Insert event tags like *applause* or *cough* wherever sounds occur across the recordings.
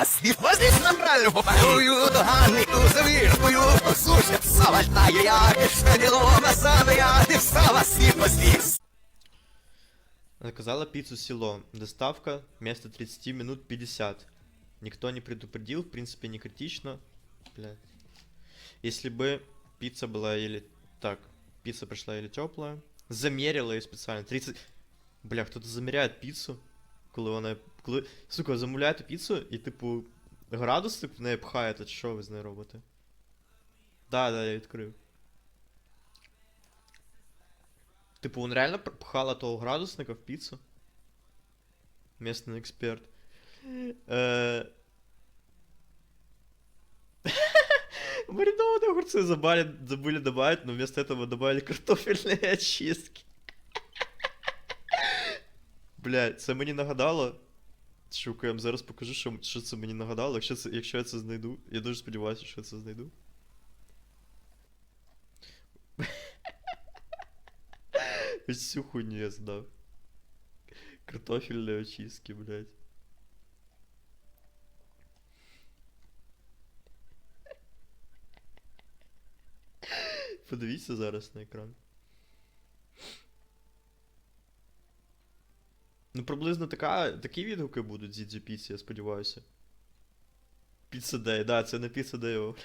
нас. І возле направлю попаю доганий ту завіркою. Сушить завальтає, як шпеділо на саме я, не встава сліпо зліз. Заказала пиццу село. Доставка вместо 30 минут 50. Никто не предупредил, в принципе, не критично. Блядь. Если бы пицца была или... Так, пицца пришла или теплая. Замерила ее специально. 30... Бля, кто-то замеряет пиццу, коли вона... Коли... Сука, замовляєте піцу і, типу, градусник в неї пхаєте, чи що ви з нею робите? Да, да, я відкрив. Типу, он реально пр- пхала того градусника в піцу? Местный експерт. Э... *laughs* Маринованные огурцы забали, забыли добавить, но вместо этого добавили картофельные очистки. *laughs* Блядь, це мені нагадало. Шука, я вам зараз покажу, що, що це мені нагадало. Якщо, це, якщо я це знайду. Я дуже сподіваюся, що я це знайду. *laughs* Ось всю хуйню я здав. Картофельные очистки, блядь. *laughs* Подивіться зараз на екран. Ну, приблизно така, такі відгуки будуть зі піці, я сподіваюся. Pizza Day, да, це не Pizza Day,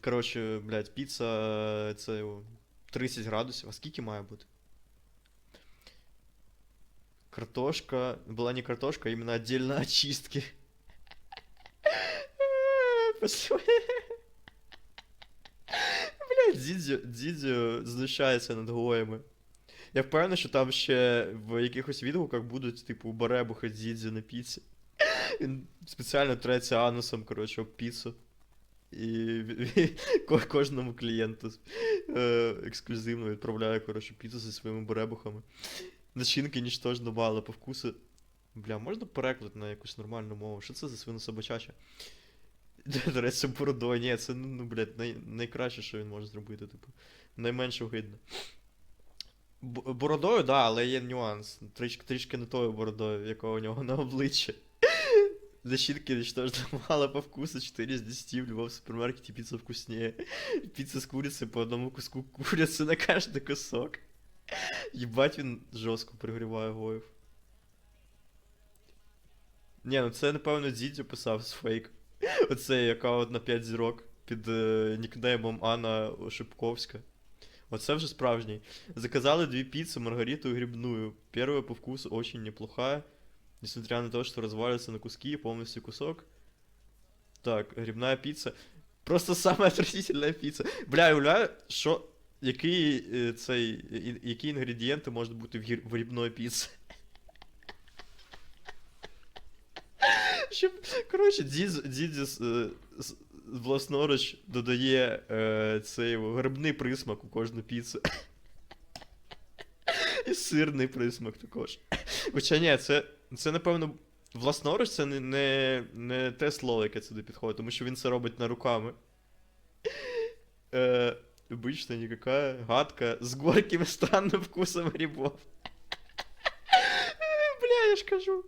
Коротше, блядь, піца це 30 градусів. А скільки має бути? Картошка. Була не картошка, а іменно отдельно очистки. Блядь, Дідзю знущається над гоями. Я впевнений, що там ще в якихось відгуках будуть, типу, баребухи Дідзю на піці. Він спеціально треться анусом, коротше, об піцу. І *laughs* кожному клієнту е, ексклюзивно відправляє, коротше, піцу зі своїми баребухами. Начинки нічтожно мало по вкусу. Бля, можна переклад на якусь нормальну мову? Що це за свинособачача? *laughs* До речі, бородою. Ні, це, ну, ну, блядь, най, найкраще, що він може зробити, типу. Найменше огидно. Бородою, да, але є нюанс. Трішки, трішки не тою бородою, яка у нього на обличчі. Защитки ничтожно мало по вкусу, 4 из 10 в любом супермаркете пицца вкуснее. Пицца с курицей по одному куску курицы на каждый кусок. Єбать він жорстко пригріває гоїв. Ні, ну це, напевно, Дідю писав з фейк. Оцей аккаунт на 5 зірок під е, нікнеймом Анна Шипковська. Оце вже справжній. Заказали две пиццы, маргариту и грибную. Первая по вкусу очень неплохая, несмотря на то, что разваливается на куски, полностью кусок. Так, грибная пицца. Просто самая отвратительная пицца. Бля, я уявляю, що, який, е, цей, і- які інгредієнти можуть бути в, гір- в грибної піці. Щоб, коротше, дідзю, дідзю з, е, з- власноруч додає е, цей грибний присмак у кожну піцу. І сирний присмак також. Хоча ні, це, це напевно, власноруч це не, не, не те слово, яке сюди підходить, тому що він це робить на руками. Е, обычно никакая гадка с горьким и странным вкусом грибов. Бля, я ж кажу.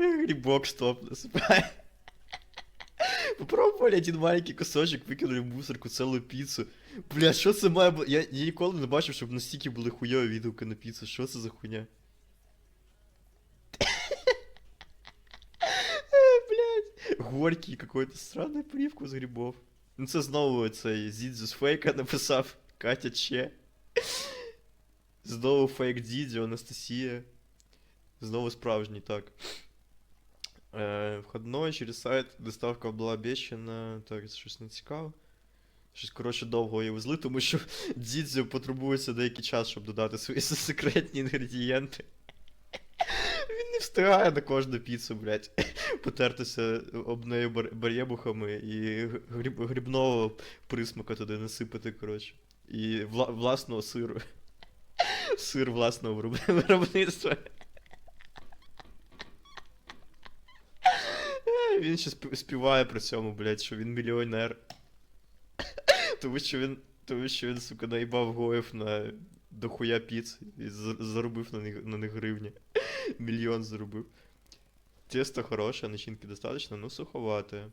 Грибок стоп насыпай. Попробовали один маленький кусочек, викинули в мусорку цілу піцу. Бля, що це має бути? Я, я ніколи не бачив, щоб настільки були хуйові відгуки на піцу. Що це за хуйня? *laughs* Блять. Горький какой-то странный привкус грибов. Ну це знову цей Зідзю з фейка написав Катя Че. Знову фейк Дідзю, Анастасія. Знову справжній, так. Е, входной через сайт доставка була обіцяна. Так, щось не цікаво. Щось, коротше, довго її везли, тому що *laughs* Дідзю потребується деякий час, щоб додати свої *laughs* секретні інгредієнти. *laughs* Він не встигає на кожну піцу, блядь, потертися об неї барєбухами і гриб, грибного присмака туди насипати, коротше. І вла, власного сиру. Сир власного вироб- виробництва. Е, Він ще співає при цьому, блядь, що він мільйонер. Тому що він. Тому що він, сука, наїбав гоїв на дохуя піц і заробив на них, на них гривні. Мільйон заробив. Тесто хороше, начинки достаточно, ну суховате.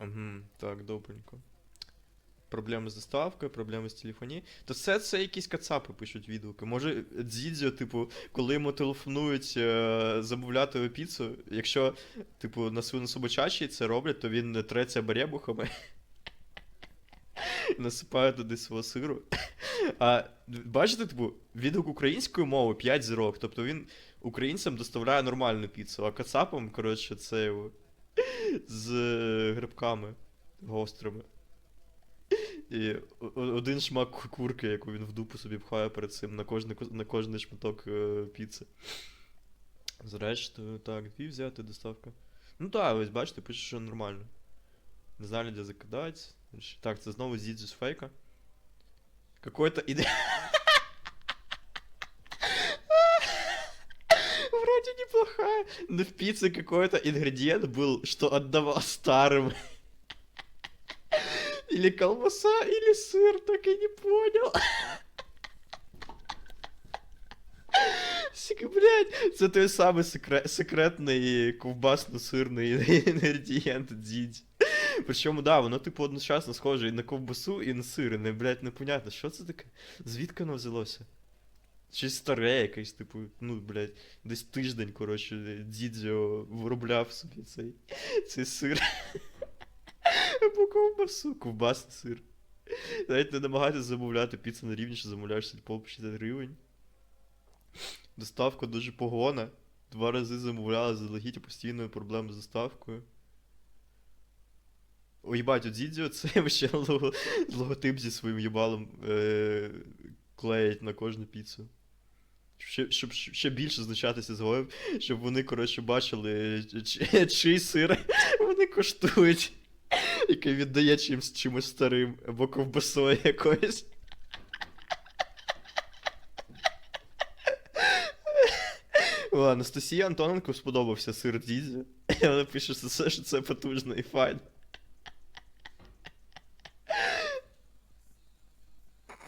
Угу, так, добренько. Проблеми з доставкою, проблеми з телефонією. То все це якісь кацапи пишуть відгуки. Може, Дзідзьо, типу, коли йому телефонують е, замовляти піцу, якщо, типу, на свину собачачі це роблять, то він треться баребухами. *laughs* Насипає туди свого сиру. А бачите, типу, відгук українською мовою 5 зірок. Тобто він українцям доставляє нормальну піцу, а кацапам, коротше, це його з грибками гострими. І один шмак ку- курки, яку він в дупу собі пхає перед цим на кожний, на кожний шматок е, піци. Зрештою, так, дві взяти доставка. Ну так, ось бачите, пише, що нормально. Не знали, де закидати. Так, це знову Зідзю з фейка. Какой-то іде. *laughs* Вроде неплохая, но в пицце какой-то ингредиент был, что отдавал старым. Или колбаса, или сыр, так и не понял. Блядь, це той самий секре- секретний ковбасно-сирний інгредієнт дідь. Причому, да, воно типу одночасно схоже і на ковбасу, і на сир, і не, блядь, непонятно, що це таке? Звідки воно взялося? Щось старе якесь, типу, ну, блядь, десь тиждень, коротше, дідзьо виробляв собі цей, цей сир. Або ковбасу, ковбасний сир. Навіть не намагайтесь замовляти піцу на рівні, що замовляєш сільпо по 60 гривень. Доставка дуже погона. Два рази замовляли залагідь постійною проблеми з доставкою. Ой, їбать, у Дідзіо це ще логотип зі своїм їбалом е- клеять на кожну піцу. Щоб ще більше знущатися з гоїв, щоб вони, коротше, бачили, чий сир *laughs* вони коштують, який віддає чимсь чимось старим, або ковбасою якоюсь. Анастасія Антоненко сподобався сир Дізі. Вона пише, що це, що це потужно і файно.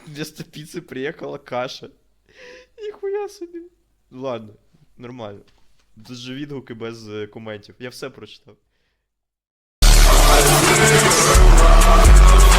Вместо пиццы приехала каша. Ніхуя собі. Ладно, нормально. Тут же відгуки без е, коментів. Я все прочитав.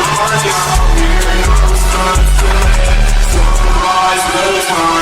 Sunrise the time